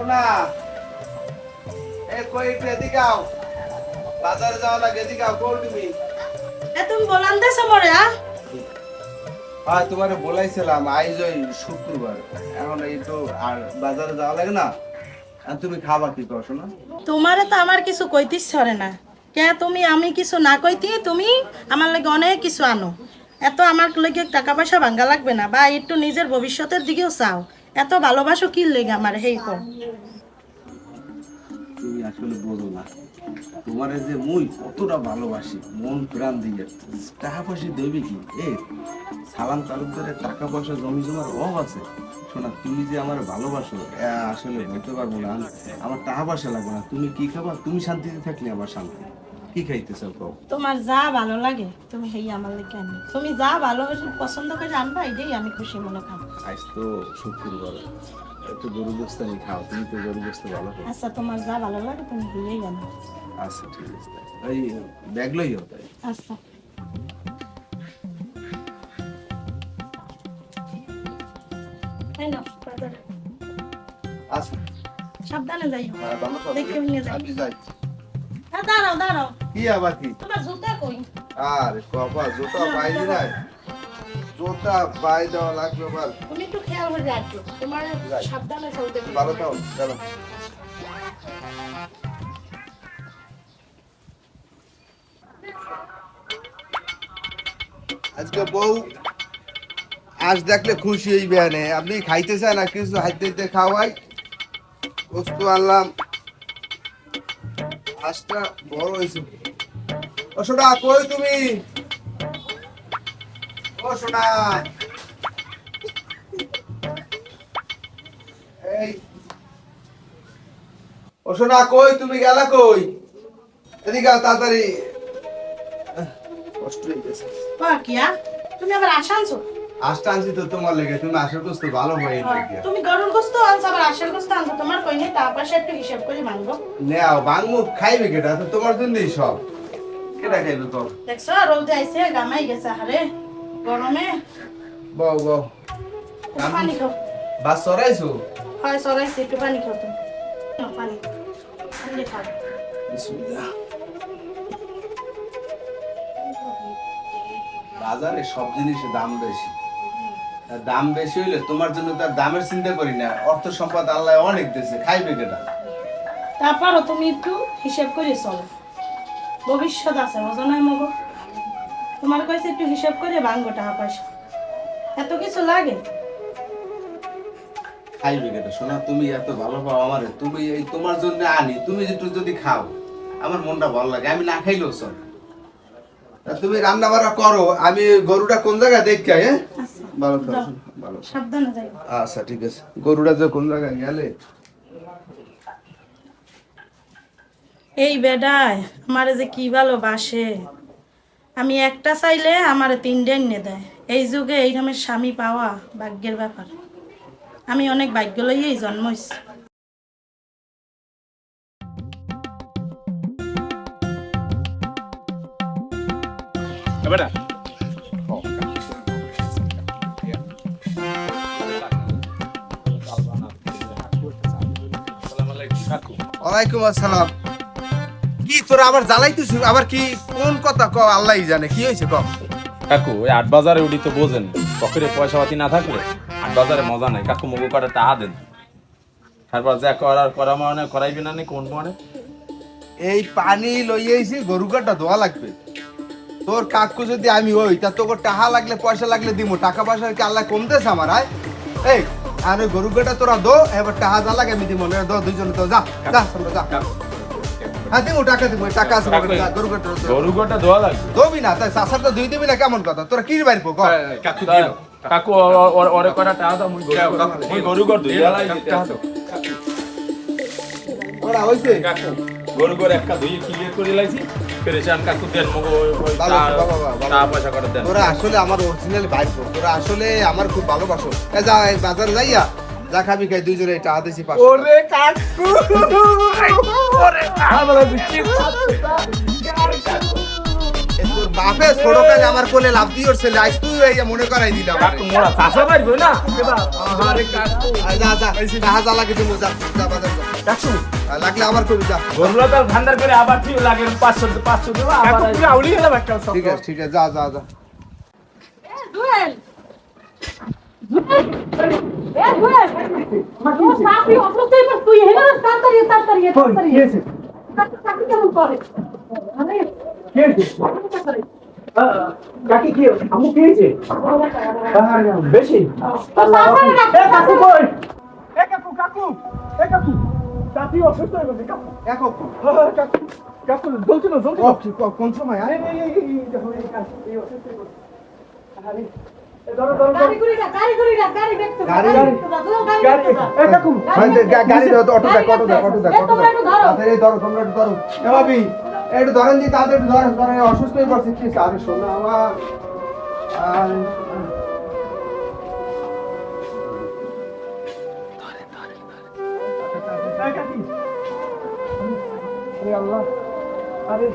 শোনা। এ কই একটু এদিকে আও। বাজারে যাওয়া লাগে এদিকে আও কই তুমি? এ তুমি বলান দেছো মরে আ? হ্যাঁ তোমারে বলাইছিলাম আইজ ওই শুক্রবার। এখন একটু আর বাজারে যাওয়া লাগে না। আর তুমি খাবা কি কর শোনা। তোমারে তো আমার কিছু কইতিস ছরে না। কে তুমি আমি কিছু না কইতি তুমি আমার লাগে অনেক কিছু আনো। এত আমার লাগে টাকা পয়সা ভাঙ্গা লাগবে না। বা একটু নিজের ভবিষ্যতের দিকেও চাও। এত ভালোবাসো কি লেগে আমার? হেই কর। তুমি আসলে বোঝো না। তোমার যে মুই কতটা ভালোবাসি, মন প্রাণ দিয়ে। টাকা পয়সা দেবে কি? এ, সালাম তালুকদারের টাকা পয়সা, জমি জমার অভাব আছে? শোনা, তুমি যে আমার ভালোবাসো আসলে বলতে পারব না। আমার টাকা পয়সা লাগবে না। তুমি কি খাবা? তুমি শান্তিতে থাকলে আমার শান্তি। কি খাইতে চাও কও? তোমার যা ভালো লাগে তুমি হেই আমার লাগে আনি। তুমি যা ভালো পছন্দ করে আনবা এটাই আমি খুশি মনে খাব আজ তো শুক্রবার একটু গরু গোস্তানি খাও তুমি তো গরু গোস্ত ভালো খাও আচ্ছা তোমার যা ভালো লাগে তুমি দিয়েই আনো। আচ্ছা ঠিক আছে এই ব্যাগ লইও তাই? আচ্ছা। আচ্ছা। সাবধানে যাই হ্যাঁ। দেখে নিয়ে যাই আমি যাই। হ্যাঁ দাঁড়াও দাঁড়াও। কি আবার কি? তোমার জুতা কই? আর জুতা জুতা পাই দেওয়া লাগবে আবার তুমি একটু খেয়াল করে রাখো তোমার সাবধানে চলতে হবে। ভালো থাও চলো। আজকে বউ আজ দেখলে খুশি হইবে আপনি খাইতে চান না কিছু হাইতে হাইতে খাওয়াই? বস্তু আনলাম। আজটা বড় হয়েছে। ও সোনা কই তুমি? ও সোনা। এই। ও সোনা কই তুমি গেলা কই? এদিকে তাড়াতাড়ি। কষ্ট বাহ, তুমি আবার আসানছো আজটা আনছি তো তোমার লেগে তুমি আসার তো ভালো হয়ে তুমি গরুর গোস্ত আনছো আবার আশের গোস্ত আনছো তোমার কই নেই? তার পাশে একটু হিসাব করে মানবো। নেও বাংমুখ খাইবে কেটা? তো তোমার জন্যই সব। কেটা খাইবে তো? দেখছ রোদে আইছে গামাই গেছে হারে গরমে। বউ বউ। পানি খাও। বাস সরাইছো? হয় সরাইছে একটু পানি খাও তুমি পানি। পানি খাও। বিসমিল্লাহ। বাজারে সব জিনিসের দাম বেশি। দাম বেশি হইলে তোমার জন্য তার দামের চিন্তা করি না। অর্থ সম্পদ আল্লাহ অনেক দিয়েছে খাইবে কেটা তারপরও তুমি একটু হিসাব করে চলো। ভবিষ্যৎ আছে বোঝো মগো? তোমার কাছে একটু হিসাব করে ভাঙ্গো টাকা পয়সা। এত কিছু লাগে? খাইবে কেটা শোনা তুমি এত ভালো পাও আমারে। তুমি এই তোমার জন্য আনি তুমি একটু যদি খাও। আমার মনটা ভালো লাগে আমি না খাইলেও চল। তা তুমি রান্না বান্না করো আমি গরুটা কোন জায়গায় দেখতে হ্যাঁ? আচ্ছা। ভালো থাকো, ভালো সাবধানে যাই আচ্ছা ঠিক আছে। গরুটা যে কোন জায়গায় গেলে? এই বেডায় আমারে যে কি ভালোবাসে। আমি একটা চাইলে আমারে তিনটে এনে দেয়। এই যুগে এই রকমের স্বামী পাওয়া ভাগ্যের ব্যাপার। আমি অনেক ভাগ্য লইয়েই জন্মইছি বেটা ওয়ালাইকুম আসসালাম। কি তোরা আবার জ্বালাইতেছিস আবার কি কোন কথা ক? আল্লাহই জানে। কি হয়েছে ক? কাকু ওই আট বাজারে উঠি তো বোঝেন। পকেটে পয়সা পাতি না থাকলে আট বাজারে মজা নাই। কাকু মগু করে টাকা দেন। তারপর যা করার করা মানে করাইবে না নি কোন মানে? এই পানি লইয়েছি গরু কাটা ধোয়া লাগবে। তোর কাকু যদি আমি হই তা তোকে টাকা লাগলে পয়সা লাগলে দিমু। টাকা পয়সা কি আল্লাহ কমতেছে আমার আয়? এই আর ওই গরু গেটা তোরা দো এবার টাকা যা লাগে আমি না দো দুইজনে তো যা যা তোমরা যা। হ্যাঁ দিমু টাকা দিমু টাকা আছে গরু কাটা গরু গোটা ধোয়া লাগবে। দোবি না তাই সাসার তো দুই দিবি না কেমন কথা? তোরা কি বাইর পো ক? কাকু কাকু ও- ও- ও- ওরে করা টাকা দাও মুই গরু গর- গরু গর দুই বেলাই দিতে আসো। ওরা হইছে? কাকু। গরু গর একটা দুই ক্লিয়ার করে লাইছি পেরেশান কাকু দেন মগো টাকা- পয়সা করে দেন তোরা আসলে আমার অরিজিনাল ভাই তোরা আসলে আমার খুব ভালোবাসো এ যা বাজারে যাইয়া যা খাবি খাই দুইজনে পাঁচশো ওরে কাকু ওরে আমরা বাপে ছোট কালে আমার কোলে লাভ দিয়ে ছেলে আজ তুই এই মনে করাই দিলাম কাকু মোরা চাষা পারবে না আরে কাকু যা যা টাকা যা লাগে তুমি যা যা বাজার যা কাকু লাগলে আবার তো করে আবার ঠিক লাগে 500 500 দেবো আবার তুই আউলি গেলাম একটা ঠিক আছে ঠিক আছে যা যা যা। দুয়েল বেশি? কাকু কাকু। আপনি অসুস্থ হয়ে গেছে কাকু। হ্যাঁ, এক অক্ষ হ্যাঁ, হ্যাঁ, কাকু। কাকু জলছে না জলছে কোন সময় আরে এই এই এই এই এই অসুস্থ হয়ে গেছে। আরে ধরেন দি তাদের ধরেন ধরেন অসুস্থ হয়ে পড়ছে। কি আরে শোনা আমার। আল্লাহ। আরে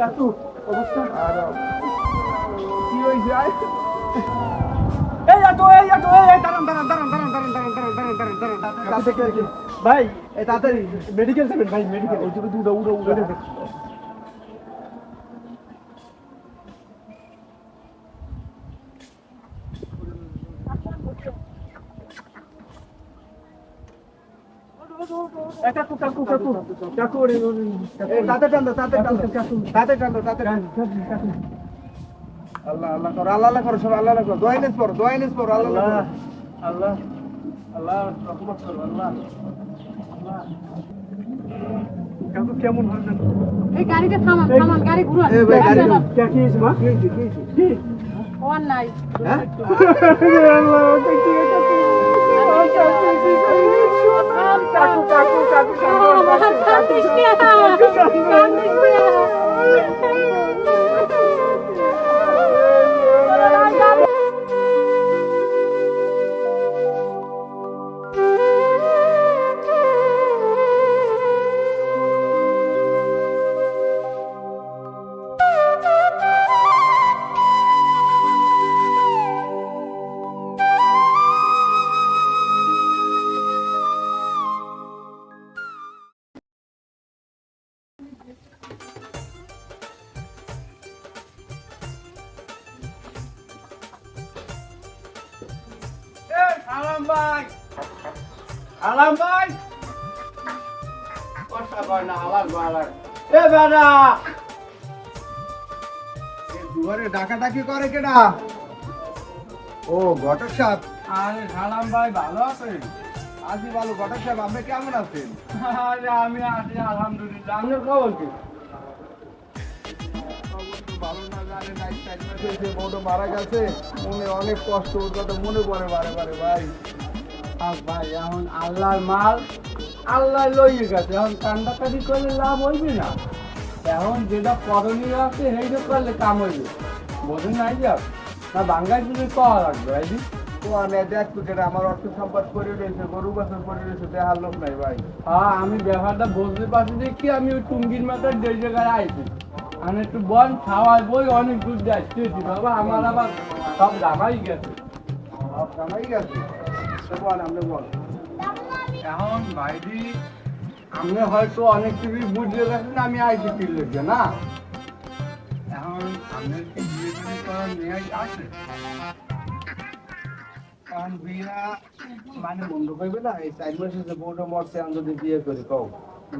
কাকু অবস্থা? কি হয়েছে? এই আটো এই আটো এই দাঁড়ান দাঁড়ান দাঁড়ান দাঁড়ান দাঁড়ান দাঁড়ান দাঁড়ান দাঁড়ান দাঁড়ান দাঁড়ান দাঁড়ান। কাকু দেখে দেখে ভাই এই তাড়াতাড়ি মেডিকেল যাবেন ভাই মেডিকেল ওই দিকে উড়ো উড়ো উড়ো। কাকু কাকু কাকু কাকু তাতে টান তাতে টান তাতে টান তাতে টান আল্লাহ আল্লাহ করো আল্লাহ আল্লাহ করো সব আল্লাহ আল্লাহ করো দোয়া নিস পড়ো দোয়া নিস পড়ো আল্লাহ আল্লাহ। আল্লাহ আল্লাহ রহমত করো আল্লাহ আল্লাহ কাকু কেমন হলেন এই গাড়িটা থামান থামান গাড়ি ঘুরান এ ভাই, গাড়ি চালান। কে কি কি কি কি নাই হ্যাঁ আল্লাহ ওকে কি কাকু কাকু কাকু কাকু কাকু কাকু কাকু কাঁদিস এ দুয়ারে ডাকাডাকি করে কেডা? ও ঘটক সাহেব। আরে সালাম ভাই ভালো আছেন? আজি ভালো ঘটক সাহেব আপনি কেমন আছেন? আরে আমি আছি আলহামদুলিল্লাহ। আপনার খবর কি? ভালো না জানেন এক চার মাস হয়েছে বউটা মারা গেছে মনে অনেক কষ্ট ওর কথা মনে পড়ে বারে বারে ভাই। ভাই এখন আল্লাহর মাল আল্লাহ লইয়ে গেছে এখন কান্দাকাটি করলে লাভ হইবে না। এখন যেটা করণীয় আছে সেইটা করলে কাম হইবে বোঝেন নাই যাও না বাঙ্গাই যদি কওয়া লাগবে আইডি তো আমি দেখ তো কেডা আমার অর্থ সম্পদ করে রয়েছে গরু বছর করে রয়েছে দেখার লোক নাই ভাই। হ্যাঁ আমি ব্যাপারটা বুঝতে পারছি দেখি আমি ওই টুঙ্গির মাথায় যে জায়গায় আইছি। আমি একটু বন খাওয়াই বই অনেক দূর যাচ্ছি বাবা আমার আবার সব জামাই গেছে। সব জানাই গেছে? বল আপনি বল। এখন ভাইজি আপনি হয়তো অনেক কিছুই বুঝতে গেছেন, আমি আইটি ফিল্ডে না? এখন মানে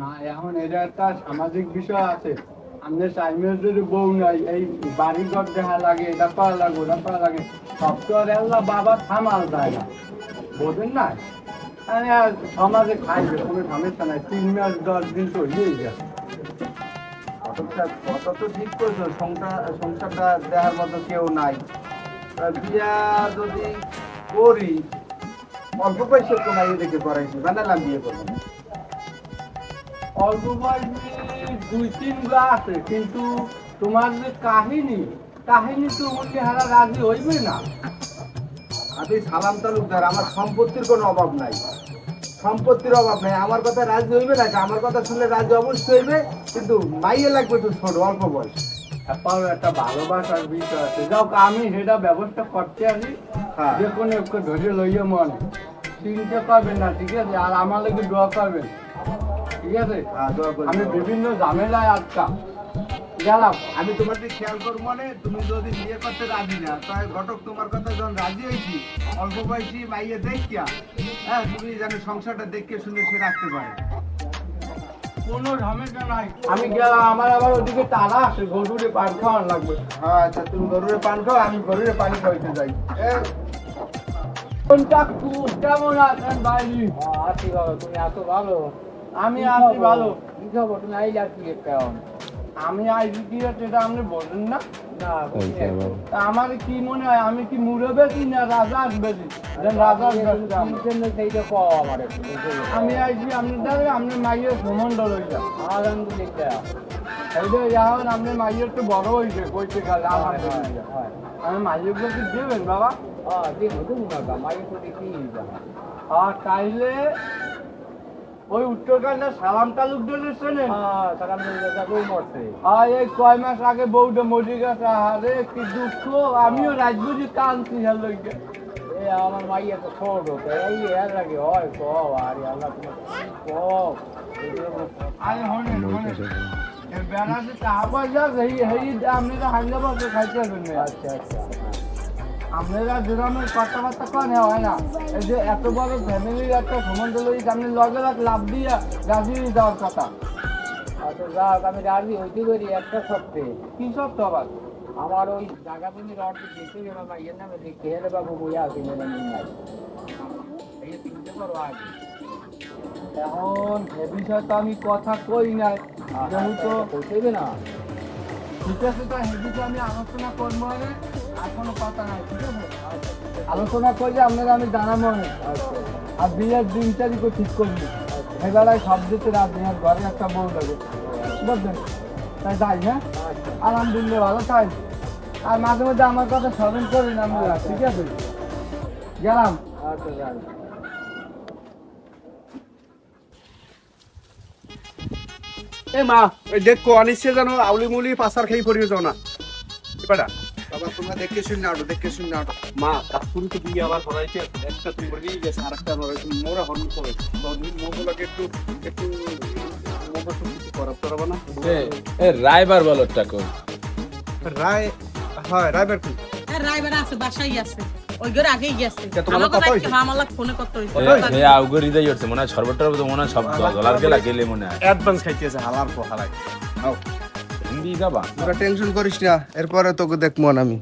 না এখন এটা একটা সামাজিক বিষয় আছে। যদি বউ এই দেখা লাগে, এটা লাগে বাবা থামাল যায় না। বোঝেন না সমাজে খাইবে কোনো সমস্যা নাই। তিন মাস, দশ দিন তো হয়েই গেছে। কথা তো ঠিক করেছ সংসার সংসারটা দেখার মতো কেউ নাই। বিয়া যদি করি, অল্প পয়সা নাই দেখে করাইছি বানালাম বিয়ে করব অল্প বয়সী দুই তিন আছে, কিন্তু তোমার যে কাহিনী কাহিনী তো উনি হারা রাজি হইবে না। আমি সালাম তালুকদার আমার সম্পত্তির কোনো অভাব নাই। সম্পত্তির অভাব নাই। আমার কথা রাজি হইবে না আমার কথা শুনলে রাজি অবশ্যই হইবে কিন্তু মাইয়ে লাগবে একটু ছোট অল্প বয়স। তারপর একটা ভালোবাসার বিষয় আছে। যাও আমি সেটা ব্যবস্থা করতে আসি। হ্যাঁ। যে কোনো একটু ধরে লইয়ে মনে। চিন্তা করবেন না ঠিক আছে? আর আমার লাগে দোয়া করবেন। ঠিক আছে? হ্যাঁ, আমি বিভিন্ন ঝামেলায় আটকা। গেলাম। আমি তোমার দিকে খেয়াল করব মানে তুমি যদি বিয়ে করতে রাজি না তাই ঘটক তোমার কথা যখন রাজি হয়েছি অল্প বয়সী মাইয়ে দেখিয়া হ্যাঁ তুমি যেন সংসারটা দেখে শুনে সে রাখতে পারে। কোনো ঝামেলা নাই। আমি গেলাম আমার আবার ওদিকে তারা আছে গরুরে পান খাওয়ার লাগবে। হ্যাঁ আচ্ছা তুমি গরুরে পান খাও আমি গরুরে পানি খাইতে যাই। কোনটা কেমন আছেন ভাই? আছি বাবা তুমি এত ভালো? আমি আছি ভালো। কি খবর? তুমি আইলে আর কি কেমন আমি আইসি কি এটা আপনি বলেন না। আমার। কি মনে হয় আমি কি মুড়ে বেশি? না রাজা বেশি আমার। আমি। আইসি আপনি দাঁড়িয়ে আপনি মাইয়ের সম্বন্ধ রয়েছে আলহামদুলিল্লাহ আপনি মাইয়ের তো বড় হয়েছে কইতে গেলে আলহামদুলিল্লাহ হয় আমি মাইয়ের কি দেবেন বাবা? হ্যাঁ তো দেখি আর তাইলে ওই উত্তরকাণ্ডে সালাম তালুকদার শোনেন হ্যাঁ তারা আমি যাকেও মরছে। আর এই কয় মাস আগে বউটা মরে গেছে আরে কি দুঃখ। আমিও রাজবুজি কানছি হ্যালো এ আমার মাইয়া তো ছোট তো এই এর লাগে হয় কও আরে আল্লাহ তোমার কি আরে হনে হনে। এর বেড়াতে টাকা পয়সা সেই সেই আপনারা হাইদ্রাবাদে খাইতে আচ্ছা আচ্ছা। আপনারা যেরকমের কথাবার্তা কন হয় না। এই যে এত বড় ফ্যামিলির একটা সম্বন্ধ লই আপনি লগে লাগ লাভ দিয়া রাজি যাওয়ার কথা। আচ্ছা যাক আমি রাজি হইতে পারি একটা সপ্তাহে কি সব তো আবার? আমার ওই জায়গা তুমি অর্ধেক দেখে গেলাম মাইয়ের নামে দেখে হেলে বাবু বই আসি মেলে নিন এই চিনতে পারো আগে। এখন এ বিষয়ে তো আমি কথা কই নাই। যেহেতু পৌঁছবে না। ঠিক আছে তো এ বিষয়ে আমি আলোচনা করব আলোচনা করলে আপনারা আমি জানাব। আর বিয়ের দিন তারিখও ঠিক করবি। এবেলায় সব দিতে আর ঘরে একটা বউ লাগে বুঝলেন? তাই যাই হ্যাঁ? আলহামদুলিল্লাহ ভালো, তাই? আর মাঝে মধ্যে আমার কথা স্মরণ করেন আমরা ঠিক আছে? গেলাম। এ মা ওই দেখো আনিসে জানো আউলি মুলি পাসার খেয়ে পড়িয়ে যাও না এবারে বাবা তোমরা দেখে শুনে আটো দেখে শুনে আটো মা কাকুন তো দিয়ে আবার করাইছে একটা করে নিয়ে গেছে আর একটা নড়াইছে মোরা হরণ করে। মোগুলোকে একটু একটু রাইবার বলটা কো রায় হয় রায়বার কি? রাইবার আছে বাসায় আছে। উঠছে মনে হয় সর্বটার মনে হয় সব গেলে মনে হয়। অ্যাডভান্স খাইতেছে হালার পর হালাই হিন্দি যাবা তোরা টেনশন করিস না এরপরে তোকে দেখব আমি।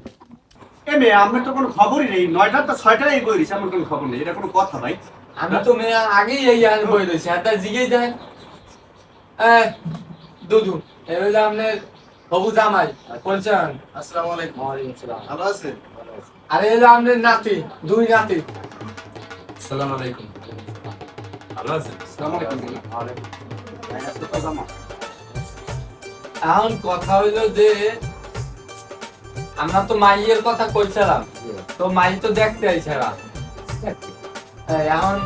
এ আমার তো কোনো খবরই নেই। নয়টা তো ছয়টায় এই করিস আমার কোনো খবর নেই। এটা কোনো কথা ভাই। আমি তো মেয়ে আগেই এই আন বই রয়েছি। হাতে জিগেই দেন দুদু এ আপনার হবু জামাই বলছেন আসসালামু আলাইকুম। ওয়ালাইকুম আসসালাম ভালো আছেন? আরে এলো আপনার নাতি দুই নাতি। আসসালামু আলাইকুম। ভালো আছেন? আসসালামু আলাইকুম। এখন কথা হইল যে আমরা তো মাইয়ের কথা কইছিলাম। তো মাই তো দেখতে আইছিলাম এখন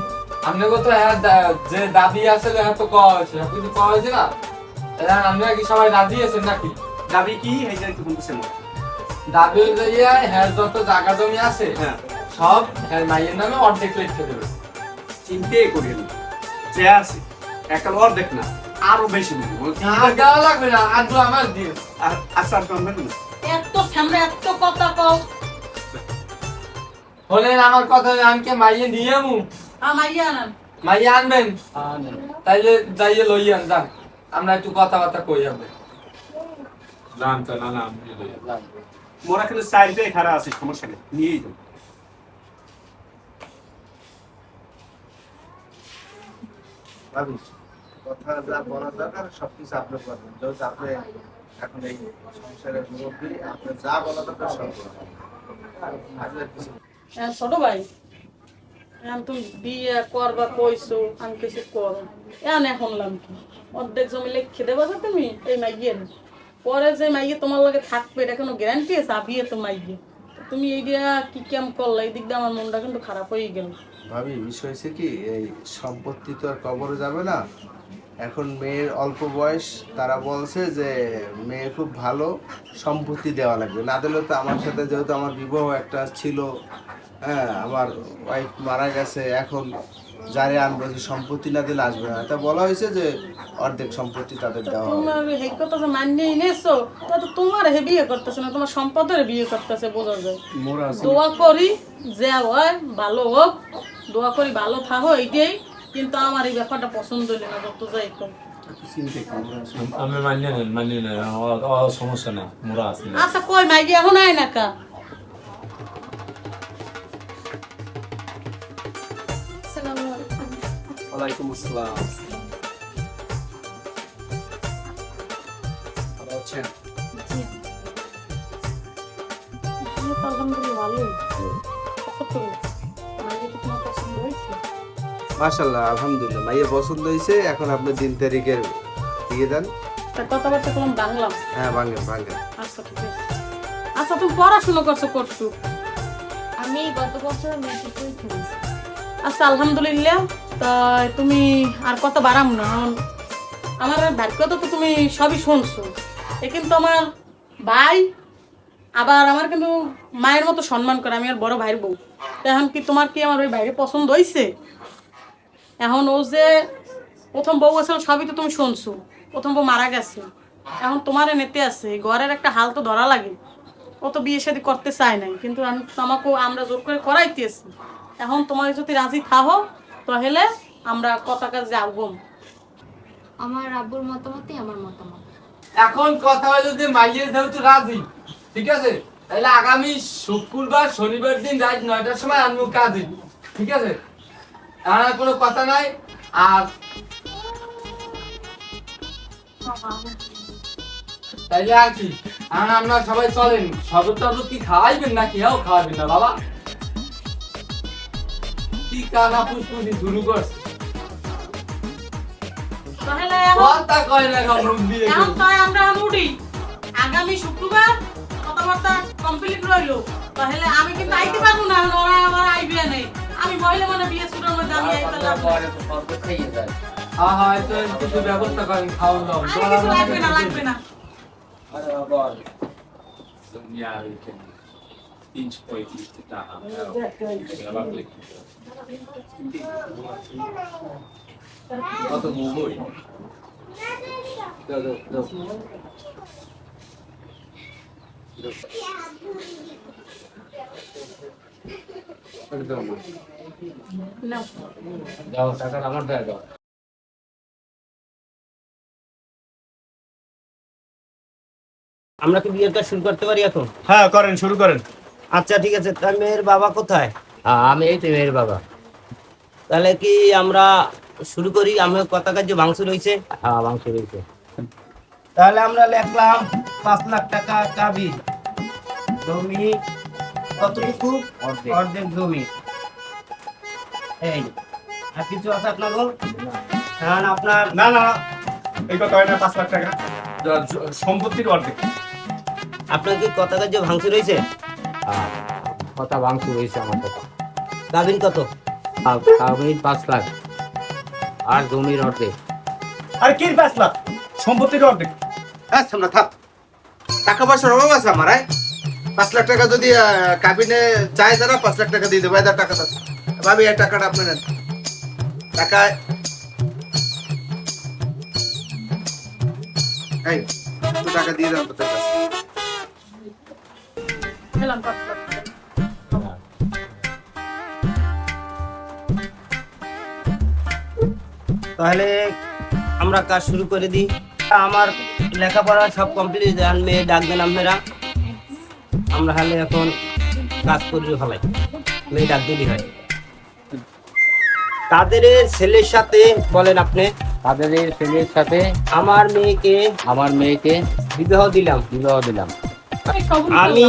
আপনাকে তো হ্যাঁ যে দাবি আছে হ্যাঁ তো কওয়া হয়েছে। হ্যাঁ কিন্তু কওয়া হয়েছে না? এখন আপনারা কি সবাই রাজি আছেন নাকি? দাবি কি? এই যে একটু বলতেছে না দাবি অনুযায়ী হ্যাঁ যত জায়গা জমি আছে হ্যাঁ। সব হ্যাঁ মাইয়ের নামে অর্ধেক লিখতে দেবে। চিন্তাই করি না যে আছে একটা দেখ না। আরও বেশি দেওয়া লাগবে না আর দু আমার দিন আচ্ছা আর না? এত সামনে এত কথা কও। হলেন আমার কথা আমি কে মাইয়ে নিয়ে মু আমার না মাইয়ে আনবেন? তাইলে যাইয়ে লইয়ান যান। আমরা একটু কথাবার্তা কই যাবে না না না মোরা কিন্তু সাইডে খারাপ আছে সমস্যা নেই নিয়েই যাও ভাবি কথা যা বলা দরকার সবকিছু আপনি করবেন যেহেতু আপনি এখন এই সংসারের মুরব্বী আপনি যা বলা দরকার সব বলবেন। হ্যাঁ, ছোট ভাই। তুমি বিয়ে করবা কইছো আমি কিছু করো। এখন এখন কি? অর্ধেক জমি লিখে দেবা তো তুমি এই মাইয়ের পরে যে মাইয়ে তোমার লগে থাকবে এটা কোনো গ্যারান্টি আছে? আর বিয়ে তো মাইয়ে। তুমি এই দিয়া কি কেম করলা? এই দিক দিয়ে আমার মনটা কিন্তু খারাপ হয়ে গেল। ভাবি বিষয় হচ্ছে কি এই সম্পত্তি তো আর কবরে যাবে না। এখন মেয়ের অল্প বয়স তারা বলছে যে মেয়ে খুব ভালো সম্পত্তি দেওয়া লাগবে। না দিলে তো আমার সাথে যেহেতু আমার বিবাহ একটা ছিল হ্যাঁ আমার ওয়াইফ মারা গেছে এখন যারে আনব যে সম্পত্তি না দিলে আসবে না। তা বলা হয়েছে যে অর্ধেক সম্পত্তি তাদের দেওয়া হবে। তোমার কথা যে মানিয়ে এনেছো তা তো তোমার হে বিয়ে করতেছে না তোমার সম্পদের বিয়ে করতেছে বোঝা যায়। মোরা দোয়া করি যে হয় ভালো হোক দোয়া করি ভালো থাকো এইটাই কিন্তু আমার এই ব্যাপারটা পছন্দ হইলে না যত যাই কম। আমি মানিয়ে নেন মানিয়ে নেন সমস্যা নেই মোরা আছি না। আচ্ছা কই মাইগি এখন আয় না কা। ওয়ালাইকুম আসসালাম। ভালো আছেন? আলহামদুলিল্লাহ ভালোই। মাশাল্লাহ আলহামদুলিল্লাহ। মাইয়ের পছন্দ হয়েছে এখন আপনি দিন তারিখের দিয়ে দেন। তা কথাবার্তা করলাম বাংলা? হ্যাঁ ভাঙেন ভাঙেন আচ্ছা ঠিক আছে। আচ্ছা তুমি পড়াশোনা করছ করছ আমি গত বছর পরীক্ষা দিয়েছি। আচ্ছা আলহামদুলিল্লাহ। তা তুমি আর কত বাড়াম না আমার ভাগ্য তো তুমি সবই শুনছো। এ কিন্তু আমার ভাই আবার আমার কিন্তু মায়ের মতো সম্মান করে আমি আর বড় ভাইয়ের বউ। তো এখন কি তোমার কি আমার ওই ভাইরে পছন্দ হয়েছে এখন ও যে প্রথম বউ আছে সবই তো তুমি শুনছো। প্রথম বউ মারা গেছে। এখন তোমার নেতে আছে। ঘরের একটা হাল তো ধরা লাগে। ও তো বিয়ে শাদি করতে চায় নাই। কিন্তু আমি আমাকে আমরা জোর করে করাইতেছি এখন তোমার যদি রাজি থাকো তাহলে আমরা কথা কাজ যাব। আমার আব্বুর মতামতই আমার মতামত। এখন কথা হলো যে মাইয়ের যেহেতু রাজি ঠিক আছে? তাহলে আগামী শুক্রবার শনিবার দিন রাত নয়টার সময় আনব কাজে। ঠিক আছে? আর কোনো কথা নাই আর তাইলে আর কি? আর আমরা সবাই চলেন শরবত টরবত কি খাওয়াইবেন নাকি? হ্যাঁ খাওয়াবেন না বাবা। কি কানা পুষ্পুরি শুরু করছে। কথা কয় না দিয়ে তাই আমরা উঠি আগামী শুক্রবার কথাবার্তা কমপ্লিট রইল। তাহলে আমি কিন্তু আইতে পারব না ওরা আমার আইডিয়া নেই। আমি মহিলা মানে বিয়ে শুরু মধ্যে আমি আইতে লাগবো হ্যাঁ হ্যাঁ তো কিছু ব্যবস্থা করেন খাওয়ান দাও আর কিছু লাগবে না লাগবে না। কত মুভি নাও দাও টাকা আমার দেয় দাও। আমরা কি বিয়ের কাজ শুরু করতে পারি এখন? হ্যাঁ করেন শুরু করেন। আচ্ছা ঠিক আছে তার মেয়ের বাবা কোথায়? আমি এই তো মেয়ের বাবা। তাহলে কি আমরা শুরু করি? আমি কথা কাজ যে মাংস রয়েছে। হ্যাঁ মাংস রয়েছে। তাহলে আমরা লিখলাম পাঁচ লাখ টাকা কাবি জমি কতটুকু? অর্ধেক। জমি। এই আর কিছু আছে আপনার বল? হ্যাঁ আপনার না না না, এই কথা হয় না পাঁচ লাখ টাকা। সম্পত্তির অর্ধেক। আপনার কি কথা কাজ যে ভাঙছে রয়েছে হ্যাঁ, কথা মাংস রয়েছে আমার কথা। কত? আমি পাঁচ লাখ। আর জমির অর্ধেক। আর কি পাঁচ লাখ? সম্পত্তির অর্ধেক। হ্যাঁ সামনে থাক। টাকা পয়সার অভাব আছে আমার হ্যাঁ? পাঁচ লাখ টাকা যদি কাবিনে চায় তারা পাঁচ লাখ টাকা দিয়ে দেবো এদের টাকা। ভাবি এই টাকাটা আপনি নেন। টাকা এই টাকা দিয়ে দেন কাছে। তাহলে আমরা কাজ শুরু করে দিই। আমার লেখাপড়া সব কমপ্লিট মেয়ে ডাকবেন আপনারা। আমরা হলে এখন কাজ করি ফেলাই মেয়ে ডাক দিলি হয়। তাদের ছেলের সাথে বলেন আপনি তাদের ছেলের সাথে আমার মেয়েকে আমার মেয়েকে বিবাহ দিলাম। বিবাহ দিলাম। আমি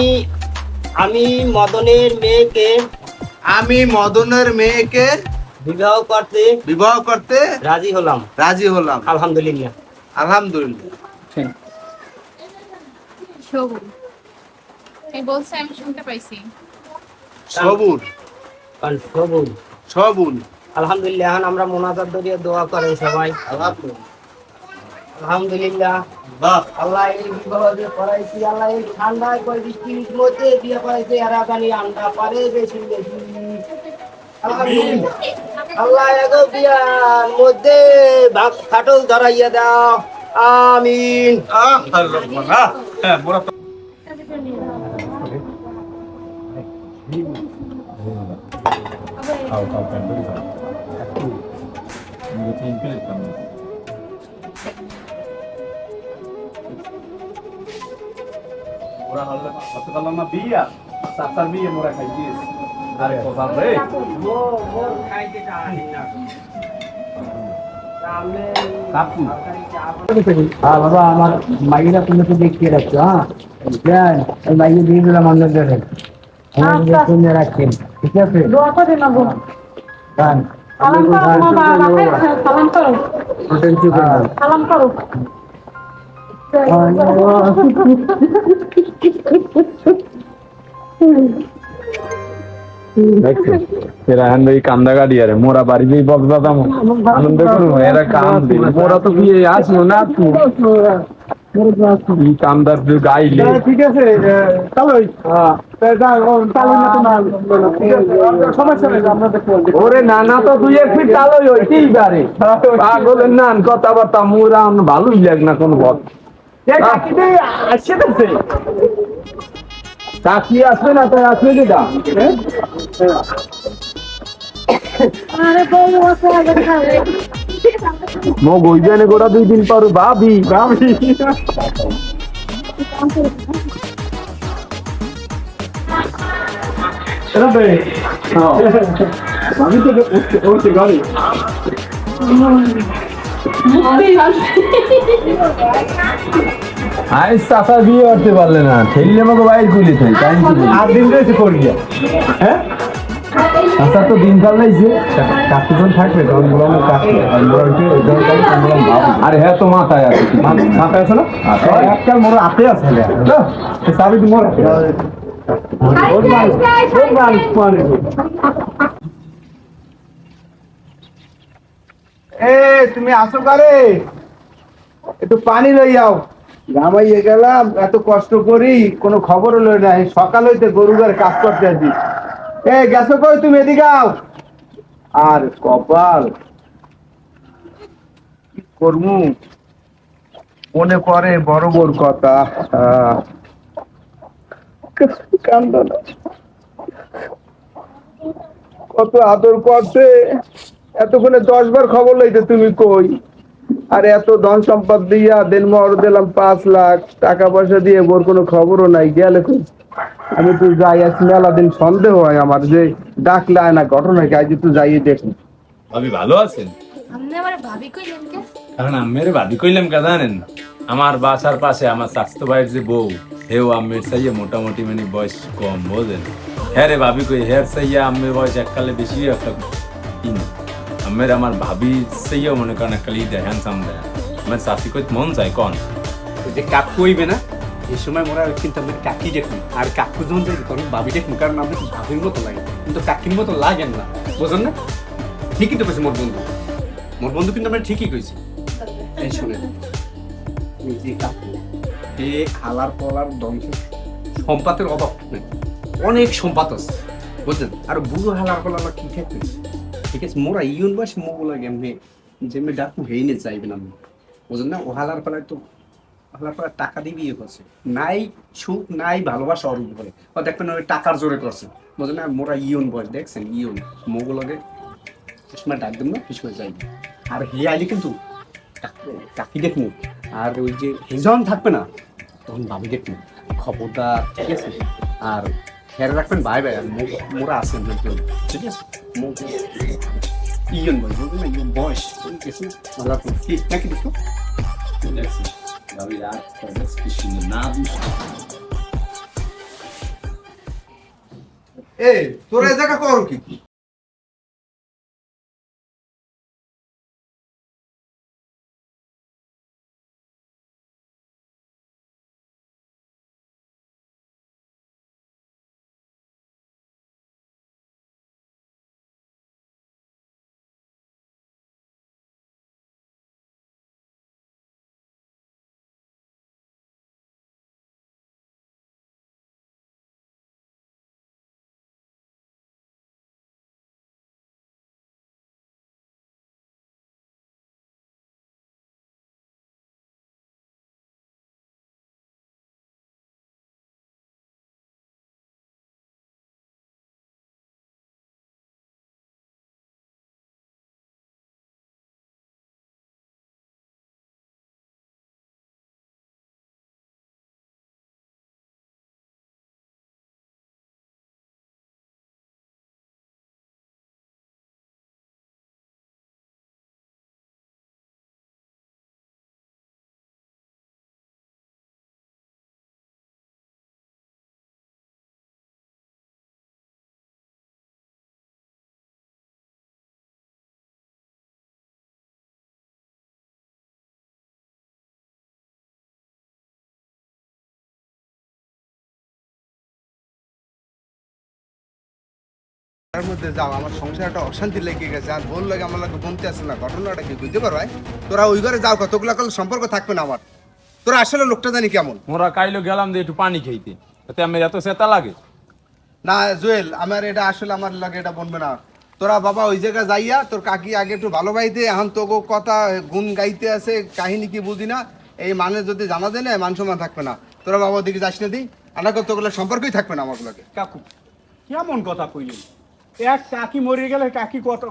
আমি মদনের মেয়েকে আমি মদনের মেয়েকে বিবাহ করতে বিবাহ করতে রাজি হলাম। রাজি হলাম। আলহামদুলিল্লাহ। আলহামদুলিল্লাহ। আমি শুনতে পাইছি। সবুর। আলহামদুলিল্লাহ এখন আমরা মোনাজাত ধরিয়ে দোয়া করেন সবাই। আলহামদুলিল্লাহ। আল্লাহ এই বিবাহ যে করাইছি আল্লাহ এই ঠান্ডায় কয় বৃষ্টির মধ্যে বিয়ে করাইছে এরা জানি আন্ডা পারে বেশি বেশি। আল্লাহ এগো বিয়ার মধ্যে ভাগ ফাটল ধরাইয়া দাও। আমিন। মোরা হলে বিয়া বিয়ে মোরা খাই আমার মাইয়েরা তুমি তো দেখিয়ে রাখছো দেন ওই মাইয়ে দিয়ে দিলাম অন্য জনের শুনে রাখছেন ঠিক আছে? দোয়া করে নেব। গান সালাম করো তোমার বাবাকে সালাম করো। সালাম করো। এরা হ্যান্ড এই কান্দা গাড়ি আরে মোরা বাড়ি বক্স দাদাম আনন্দ করব এরা কাম দিবে মোরা তো বিয়ে আসব না কান্দার যে গাইলে ঠিক আছে চলো চালু না তোমার সমস্যা নেই আমরা দেখব ওরে নানা তো তুই একটু চালোই হইতেই পারে। পাগলের নান কথাবার্তা মোরা ভালোই লাগ না কোনো চাকরি আসবে না তাই আসবে যেটা আরে বউ আছে আগে খাবে মো গইজানে গোড়া দুই দিন পর ভাবি ভাবি আমি তো গাড়ি। বিয়ে করতে পারলে না। ঠেললে আমাকে বাইর খুলে তাই আর দিন রয়েছে করিয়া হ্যাঁ? চাচা তো দিন কাল কাকুজন থাকবে তখন বললাম কাকু আরে হ্যাঁ তো মাথায় আছে। মাথায় আছে না? একটার মোর হাতে আছে না? চাবি তো মোর এ তুমি আসো কারে? একটু পানি লই যাও ঘামাইয়ে গেলাম এত কষ্ট করি কোনো খবরও লই নাই। সকাল হইতে গরুগার কাজ করতে আছি এ গেছো কই তুমি? এদিকে আও। আর কপাল, কি মনে পড়ে বড় বড় কথা। কান্দো না। কত আদর করছে এতক্ষণে দশ বার খবর লইতে তুমি কই? আর এত ধন সম্পদ দিয়া দেন মর দিলাম পাঁচ লাখ টাকা পয়সা দিয়ে ওর কোনো খবরও নাই গেলে কই? আমি তো যাই আছি মেলা দিন সন্দেহ হয় আমার যে ডাকলে আয় না ঘটনা কি? আজ তো যাইয়ে দেখি ভাবি ভালো আছেন? আপনি আমার ভাবি কে? কারণ আমের ভাবি কইলাম কা জানেন? আমার বাসার পাশে আমার স্বাস্থ্য ভাইয়ের যে বউ হেও আমের সাইয়ে মোটামুটি মানে বয়স কম বোঝেন? হ্যাঁ রে ভাবি কই হ্যাঁ সাইয়া আমের বয়স এককালে বেশি একটা তিন আমের আমার ভাবি সাইয়াও মনে করেন এককালে দেয় হ্যান্ডসাম দেয় আমার শাশি কই মন চাই কন যে কাকু হইবে না এই সময় মোরা কিন্তু আমাদের কাকি দেখুন আর কাকু যখন যাই তখন ভাবি দেখুন কারণ আমাদের ভাবির মতো লাগে কিন্তু কাকির মতো লাগেন না বুঝলেন না ঠিকই তো কইছে মোর বন্ধু মোর বন্ধু কিন্তু আমরা ঠিকই কইছি এই শুনে এই যে কাকু এ হালার পলার ধ্বংস সম্পাতের অভাব নেই অনেক সম্পাত আছে বুঝলেন আর বুড়ো হালার পলার কি থাকবে ঠিক আছে মোরা ইউন বাস মোগুলা গেমে যেমনি ডাকু হেইনে চাইবেন আমি। বুঝলেন না? ও হালার পালায় তো হালার পালায় টাকা দিয়ে বিয়ে করছে। নাই সুখ, নাই ভালোবাসা অরূপ বলে। ও দেখবেন ওই টাকার জোরে করছে। বুঝলেন না? মোরা ইয়ন বয়স দেখছেন? ইয়ন। মোগুলাকে সময় ডাক দেব না কিছু যাইবে। আর হে আইলে কিন্তু কাক- দেখব। আর ওই যে হেজন থাকবে না, তখন ভাবি দেখব। খবরটা ঠিক আছে? আর খেয়াল রাখবেন ভাই ভাই মোরা আছেন লোকজন ঠিক আছে। ইয়ন বয়স বুঝলেন না ইয়ন বয়স কিছু ভালো রাখবেন কি নাকি দেখো দেখছি ভাবি রাত কি সুন্দর এ তোরা এই জায়গা করো কি? তার মধ্যে যাও আমার সংসারটা অশান্তি লেগে গেছে আর বল লাগে আমার লাগে বলতে আসে না ঘটনাটা কি বুঝতে পারো? তোরা ওই ঘরে যাও কতগুলা করলে সম্পর্ক থাকবে না আমার। তোরা আসলে লোকটা জানি কেমন। মোরা কাইলো গেলাম দিয়ে একটু পানি খাইতে তাতে আমার এত সেতা লাগে। না জুয়েল আমার এটা আসলে আমার লাগে এটা বলবে না। তোরা বাবা ওই জায়গায় যাইয়া তোর কাকি আগে একটু ভালো পাইতে এখন তোকে কথা গুণ গাইতে আছে কাহিনী কি বুঝি না এই মানে যদি জানা দেয় না মান সম্মান থাকবে না। তোরা বাবা ওদিকে যাস না দি আনাকে তোগুলো সম্পর্কই থাকবে না আমার লগে। কাকু কেমন কথা কইলেন এক কাকি মরে গেলে কাকি কত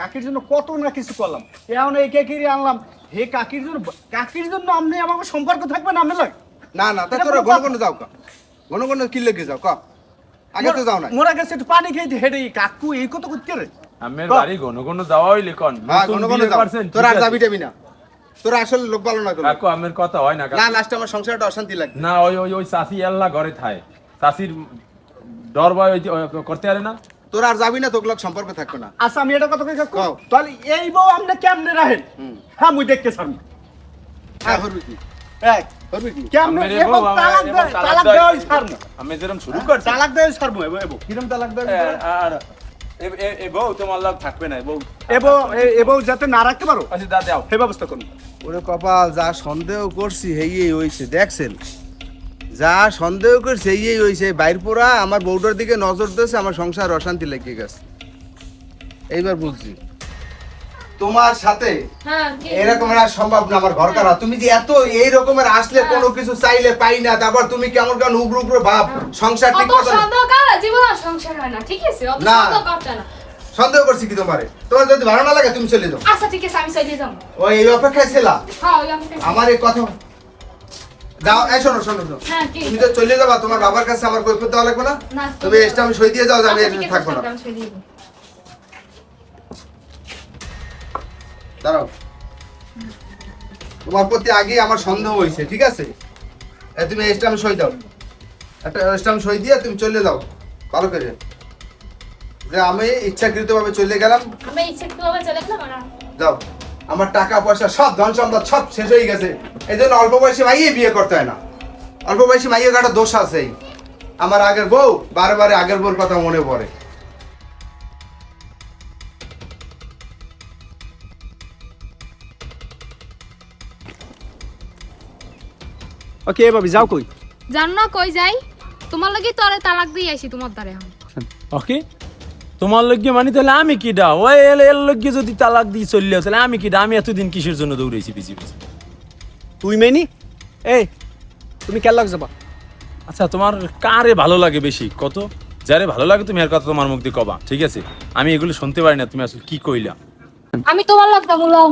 কাকির জন্য কত না কিছু করলাম। এখন এই কাকিরে আনলাম। হে কাকির জন্য কাকির জন্য আপনি আমাকে সম্পর্ক থাকবেন আপনি লাগে না না তা এটা তোরা ঘন ঘন যাও কা। ঘন ঘন কি লেগে যাও ক? আগে তো যাও না মোরা গেছে একটু পানি খেয়ে হেডে কাকু এই কত করতে রে? আমের বাড়ি ঘন ঘন যাওয়া হইলে কন? হ্যাঁ ঘন ঘন যাও। তোরা আর যাবি টাবি না তোরা আসলে লোক ভালো না। কাকু আমের কথা হয় না না। লাস্টে আমার সংসারটা অশান্তি লাগে। না ওই ওই ওই চাষি আল্লাহ ঘরে থায়। চাষির ডর ভয় করতে পারে না? তোরা আর যাবি না তোগুলো সম্পর্ক থাকবে না। আচ্ছা আমি এটা কথা কই কও। তাহলে এই বউ আপনি কেমনে রাখেন? হ্যাঁ মুই দেখতে ছাড়ি হ্যাঁ করবি কি করবি কেমনে তালাক তালাক আমি যেরকম শুরু করছি। তালাক দেওয়াই ছাড়বো এ বউ কিরম তালাক আর এ- বউ তোমার লাভ থাকবে না বউ যাতে না রাখতে পারো আচ্ছা দাও ব্যবস্থা করুন। ওরে কপাল যা সন্দেহ করছি হেই হইছে দেখছেন? যা সন্দেহ করছি হইছে। বাইর পোড়া আমার বউটার দিকে নজর দিয়েছে আমার সংসার অশান্তি লেগে গেছে। এইবার বুঝছি। তোমার সাথে হ্যাঁ এরকম আর সম্ভব না আমার ঘর করা তুমি যে এত এই রকমের আসলে কোনো কিছু চাইলে পাই না তারপর তুমি কেমন কেমন উগ্র উগ্র ভাব সংসার ঠিক মতো সংসার হয় না ঠিক আছে? না। সন্দেহ করছি কি তোমারে? তোমার যদি ভালো না লাগে তুমি চলে যাও। আচ্ছা ঠিক আছে আমি চলে যাব। ওই অপেক্ষায় ছিলা? হ্যাঁ ওই আমি আমার এই কথা যাও এই শোনো শোনো শোনো। হ্যাঁ তুমি তো চলে যাবা তোমার বাবার কাছে আমার কৈফত দেওয়া লাগবে না? তবে এসটা আমি সই দিয়ে যাও আমি আচ্ছা, এখানে থাকব না। দাঁড়াও। তোমার প্রতি আগেই আমার সন্দেহ হয়েছে ঠিক আছে? তুমি এসটা আমি সই দাও। একটা এসটা আমি সই দিয়ে তুমি চলে যাও ভালো করে। যে আমি ইচ্ছাকৃতভাবে চলে গেলাম। আমি ইচ্ছে ভাবে চলে গেলাম যাও। আমার টাকা পয়সা সব ধন সম্পদ সব শেষ হয়ে গেছে। এই জন্য অল্প বয়সী মাইয়ে বিয়ে করতে হয় না। অল্প বয়সী মাইয়ের একটা দোষ আছে আমার আগের বউ বারে বারে আগের বউর কথা মনে পড়ে। ওকে এ ভাবি যাও কই? জানো না কই যাই? তোমার লাগি তোরে তালাক দিয়ে আইছি তোমার দ্বারে এখন। ওকে? তোমার লজ্ঞে মানি তাহলে আমি কি ডা ওই এল এর লজ্ঞে যদি তালাক দিয়ে চললে তাহলে আমি কি ডা আমি এতদিন কিসের জন্য দৌড়েছি পিছিয়ে পিছি? তুই মেনি? এই তুমি কেন লাগ যাবা? আচ্ছা তোমার কারে ভালো লাগে বেশি? কত? যারে ভালো লাগে তুমি এর কথা তোমার মুখ দিয়ে কবা ঠিক আছে? আমি এগুলো শুনতে পারি না তুমি আসলে কি কইলা? আমি তোমার লাগতাম বললাম